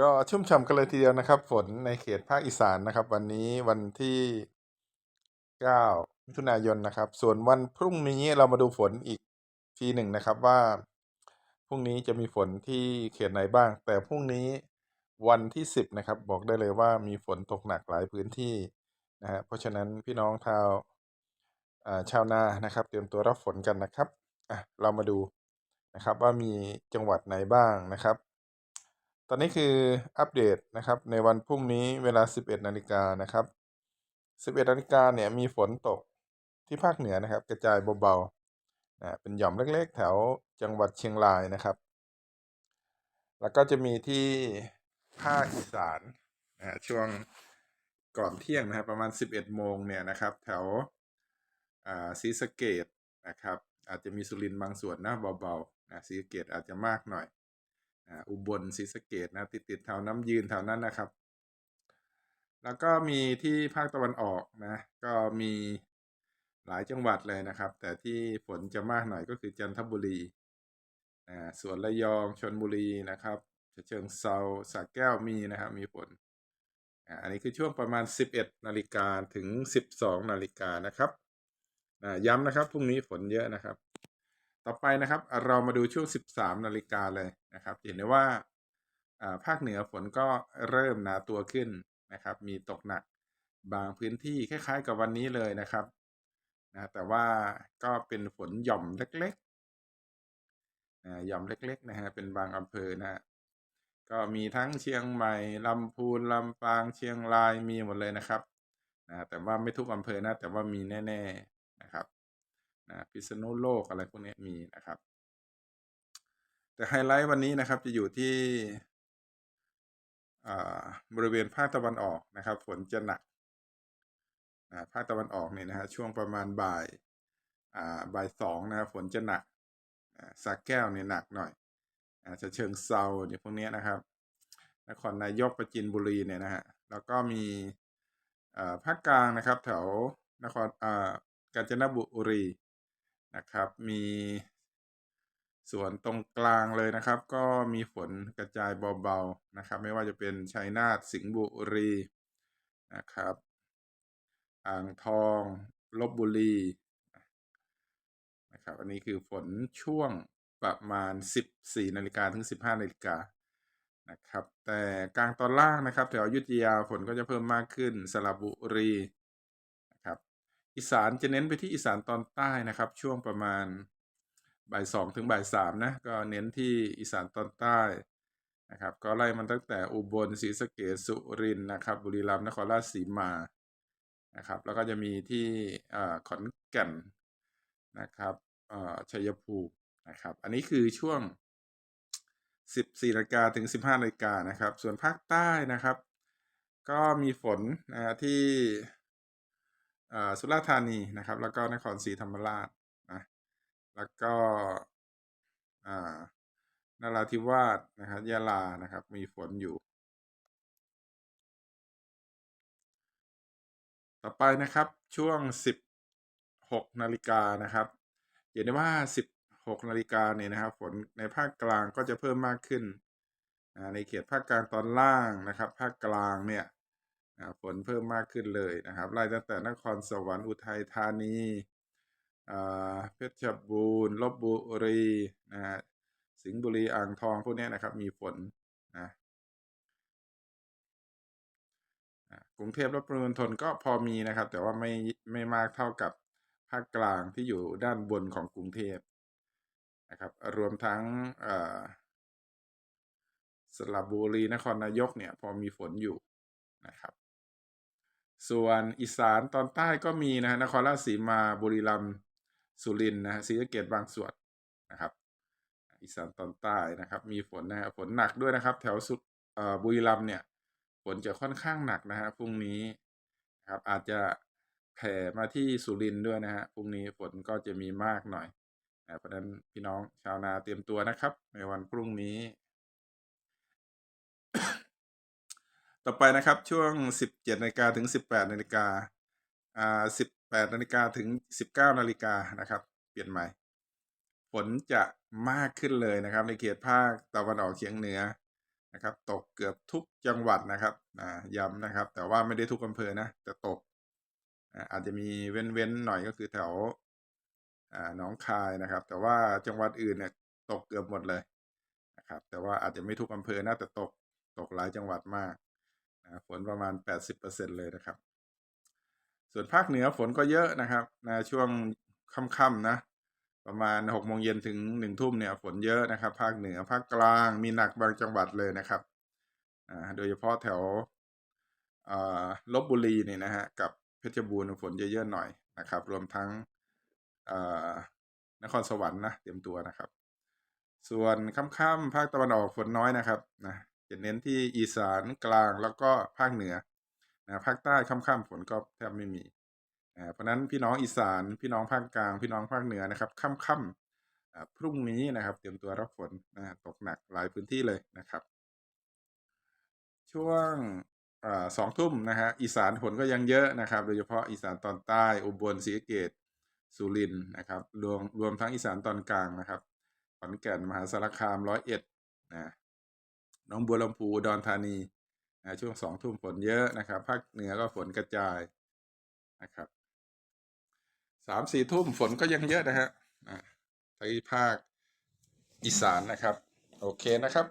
ก็ชุ่มฉ่ำกันเลยทีเดียวนะครับ ฝนในเขตภาคอีสานนะครับ วันนี้วันที่ 9 มิถุนายนนะครับ ส่วนวันพรุ่งนี้เรามาดูฝนอีกทีหนึ่งนะครับว่า พรุ่งนี้จะมีฝนที่เขตไหนบ้าง แต่พรุ่งนี้วันที่ 10 นะครับ บอกได้เลยว่ามีฝนตกหนักหลายพื้นที่นะฮะเพราะฉะนั้นพี่น้องชาวชาวนานะครับ เตรียมตัวรับฝนกันนะครับอะเรามาดูนะครับว่ามีจังหวัดไหนบ้างนะครับ ตอนนี้คืออัปเดตนะครับในวันพรุ่งนี้เวลา 11 นาฬิกานะครับ 11 นาฬิกาเนี่ยมีฝนตกที่ภาคเหนือนะครับ กระจายเบาๆนะเป็นหย่อมเล็กๆ แถวจังหวัดเชียงรายนะครับ แล้วก็จะมีที่ภาคอีสานนะฮะช่วงก่อนเที่ยงนะครับ ประมาณ 11 โมงเนี่ยนะครับ แถวศรีสะเกดนะครับ อาจจะมีสุรินทร์บางส่วนนะเบาๆนะศรีสะเกดอาจจะมากหน่อย อ่าอุบลศรีสะเกดนะติดติดแถวน้ำยืนแถวนั้นนะครับ แล้วก็มีที่ภาคตะวันออกนะ ก็มีหลายจังหวัดเลยนะครับ แต่ที่ฝนจะมากหน่อยก็คือจันทบุรีอ่าส่วนระยองชนบุรีนะครับเชิงเซาสระแก้วมีนะครับ มีฝนอ่าอันนี้คือช่วงประมาณ 11 นาฬิกาถึง 12 นาฬิกานะครับอ่าย้ำนะครับพรุ่งนี้ฝนเยอะนะครับ ต่อไปนะครับ เรามาดูช่วง 13 นาฬิกาเลยนะครับเห็นได้ว่าภาคเหนือฝนก็เริ่มหนาตัวขึ้นนะครับ มีตกหนักบางพื้นที่คล้ายๆกับวันนี้เลยนะครับนะแต่ว่าก็เป็นฝนหย่อมเล็กๆนะหย่อมเล็กๆนะฮะเป็นบางอำเภอนะฮะก็มีทั้งเชียงใหม่ลำพูนลำปางเชียงรายมีหมดเลยนะครับนะแต่ว่าไม่ทุกอำเภอนะแต่ว่ามีแน่ ๆนะครับ นะพิษณุโลกอะไรพวกนี้มีนะครับ แต่ไฮไลท์วันนี้นะครับจะอยู่ที่บริเวณภาคตะวันออกนะครับ ฝนจะหนักภาคตะวันออกเนี่ยนะฮะช่วงประมาณบ่ายบ่ายสองนะครับฝนจะหนักอ่าสระแก้วเนี่ยหนักหน่อยอาจะเชิงเซาเนี่ยพวกนี้นะครับ นครนายกประจินบุรีเนี่ยนะฮะแล้วก็มีภาคกลางนะครับ แถวนครกาญจนบุรี นะครับ มีส่วนตรงกลางเลยนะครับ ก็มีฝนกระจายเบาๆนะครับ ไม่ว่าจะเป็นชัยนาทสิงห์บุรีนะครับ อ่างทองลบบุรีนะครับ อันนี้คือฝนช่วงประมาณ 14นาฬิกาถึง 15นาฬิกานะครับ แต่กลางตอนล่างนะครับ แถวยุทธยาฝนก็จะเพิ่มมากขึ้น สระบุรี อีสานจะเน้นไปที่อีสานตอนใต้นะครับ ช่วงประมาณบ่ายสองถึงบ่ายสามนะก็เน้นที่อีสานตอนใต้นะครับ ก็ไล่มันตั้งแต่อุบลศรีสะเกษสุรินนะครับ บุรีรัมย์นครราชสีมานะครับ แล้วก็จะมีที่ขอนแก่นนะครับอ่าชัยภูมินะครับ อันนี้คือช่วง 14นาฬิกาถึง 15นาฬิกานะครับ ส่วนภาคใต้นะครับ ก็มีฝนนะที่ สุราษฎร์ธานีนะครับ แล้วก็นครศรีธรรมราชนะแล้วก็อ่านราธิวาสนะครับยะลานะครับ มีฝนอยู่ ต่อไปนะครับช่วง 16นาฬิกานะครับเห็นได้ว่า 16นาฬิกาเนี่ยนะครับฝนในภาคกลางก็จะเพิ่มมากขึ้นอ่าในเขตภาคกลางตอนล่างนะครับ ภาคกลางเนี่ย ฝนเพิ่มมากขึ้นเลยนะครับไล่ตั้งแต่นครสวรรค์อุทัยธานีเพชรบูรณ์ลบบุรีนะฮะสิงห์บุรีอ่างทองพวกนี้นะครับ มีฝนนะกรุงเทพและปริมณฑลก็พอมีนะครับ แต่ว่าไม่ไม่มากเท่ากับภาคกลางที่อยู่ด้านบนของกรุงเทพนะครับ รวมทั้งสระบุรีนครนายกเนี่ย พอมีฝนอยู่นะครับ ส่วนอีสานตอนใต้ก็มีนะฮะนครราชสีมาบุรีรัมย์สุรินทร์นะฮะศรีสะเกษบางส่วนนะครับ อีสานตอนใต้นะครับ มีฝนนะฮะฝนหนักด้วยนะครับ แถวสุดเอ่อบุรีรัมย์เนี่ยฝนจะค่อนข้างหนักนะฮะพรุ่งนี้นะครับอาจจะแผ่มาที่สุรินด้วยนะฮะพรุ่งนี้ฝนก็จะมีมากหน่อยนะเพราะฉะนั้นพี่น้องชาวนาเตรียมตัวนะครับ ในวันพรุ่งนี้ ต่อไปนะครับช่วง 17นาฬิกาถึง 18นาฬิกาอ่า18นาฬิกาถึง 19นาฬิกานะครับ เปลี่ยนใหม่ ฝนจะมากขึ้นเลยนะครับ ในเขตภาคตะวันออกเฉียงเหนือนะครับ ตกเกือบทุกจังหวัดนะครับอ่าย้ำนะครับ แต่ว่าไม่ได้ทุกอำเภอนะแต่ตกอ่าอาจจะมีเว้นๆหน่อยก็คือแถวอ่าหนองคายนะครับ แต่ว่าจังหวัดอื่นเนี่ยตกเกือบหมดเลยนะครับ แต่ว่าอาจจะไม่ทุกอำเภอนะแต่ตกตกหลายจังหวัดมาก นะฝนประมาณ 80%เลยนะครับ ส่วนภาคเหนือฝนก็เยอะนะครับนะช่วงค่ำๆนะ ประมาณหกโมงเย็นถึงหนึ่งทุ่มเนี่ยฝนเยอะนะครับ ภาคเหนือภาคกลางมีหนักบางจังหวัดเลยนะครับโดยเฉพาะแถวลบบุรีเนี่ยนะฮะกับเพชรบูรณ์ฝนเยอะๆหน่อยนะครับ รวมทั้งนครสวรรค์นะเตรียมตัวนะครับ ส่วนค่ำๆภาคตะวันออกฝนน้อยนะครับนะ จะเน้นที่อีสานกลางแล้วก็ภาคเหนือนะภาคใต้ค่ำๆฝนก็แทบไม่มีเพราะนั้นพี่น้องอีสานพี่น้องภาคกลาง พี่น้องภาคเหนือนะครับค่ำๆพรุ่งนี้นะครับ เตรียมตัวรับฝนนะตกหนักหลายพื้นที่เลยนะครับ ช่วงสองทุ่มนะฮะอีสานฝนก็ยังเยอะนะครับ โดยเฉพาะอีสานตอนใต้อุบลศรีสะเกษสุรินทร์นะครับรวมรวมทั้งอีสานตอนกลางนะครับขอนแก่นมหาสารคามร้อยเอ็ดนะ น้องบัวลำพูดอนธานีนะช่วงสองทุ่มฝนเยอะนะครับ ภาคเหนือก็ฝนกระจายนะครับสามสี่ทุ่มฝนก็ยังเยอะนะฮะอ่าที่ภาคอีสานนะครับ โอเคนะครับ